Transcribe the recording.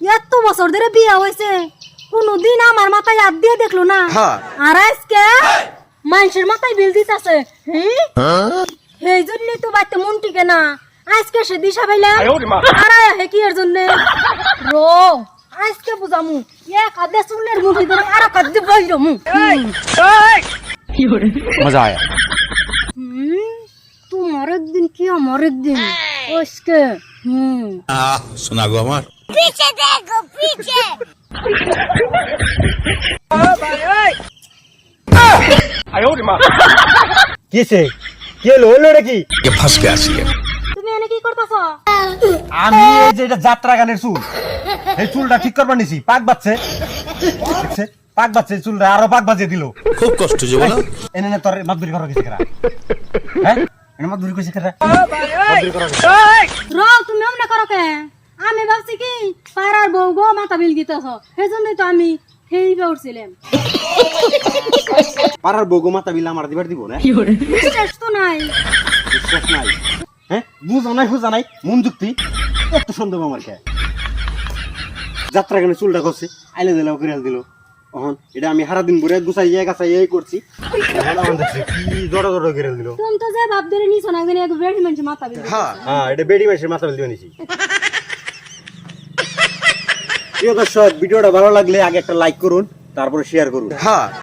এত বছর ধরে বিয়া হয়েছে। কোনদিন আমার মাথায় হাত দিয়ে দেখল না। হ্যাঁ। আর আজকে মানুষের মাথায় বিল দিতেছে হ্যাঁ। এই জন্যই তো বাড়িতে মন টিকে না। আজকে সে দিশা পাইলাম আর হে কি এর জন্য? রো আজকে বুঝামু এক হাতে চুলের মুঠি ধরে আর এক হাতে বইরমু মজা আয়া। তোমার একদিন কি আমার একদিন? আজকে হুম শোনা গো আমার কিসে কি হলো হলো এটা কি ये फंस गया सी है তুমি এনে কি করতেছ আমি এই যে এটা যাত্রা গানের চুল এই চুলটা ঠিক করবার নিছি পাক বাচ্ছে দেখছে? পাক বাচ্ছে চুলটা আরো পাক বাজিয়ে দিল খুব কষ্ট যে বলো এনে নে তোর মাদুরি করা গেছে কেরা হ্যাঁ কইছে কেরা? করা তুমি কে? আমি ভাবছি কি পাড়ার বউ গো মাথা বিল গিতেছ সেই জন্যই তো আমি সেই উঠছিলাম পাড়ার বগো মাথা বিল আমার দিবার দিব না? বিশ্বাস তো নাই। বিশ্বাস নাই। হ্যাঁ? বুঝা নাই বুঝা নাই মন যুক্তি। এত সন্দেহ আমার কে? যাত্রা গানে চুলটা করছে? আইলে দিল করে দিল। অহন এটা আমি হারা দিন গুছাই ইয়ে করছি। এখন আমার দেখছি কি জড়ো জড়ো করে দিল। তুমি তো যে ভাব ধরে নিছো না একদিন এক বেড়ি মানুষ মাথা বিল হ্যাঁ। এটা বেডি মাসের মাথা বিল দিয়ে নিছি। প্রিয় দর্শক ভিডিওটা ভালো লাগলে আগে একটা লাইক করুন তারপরে শেয়ার করুন। हाँ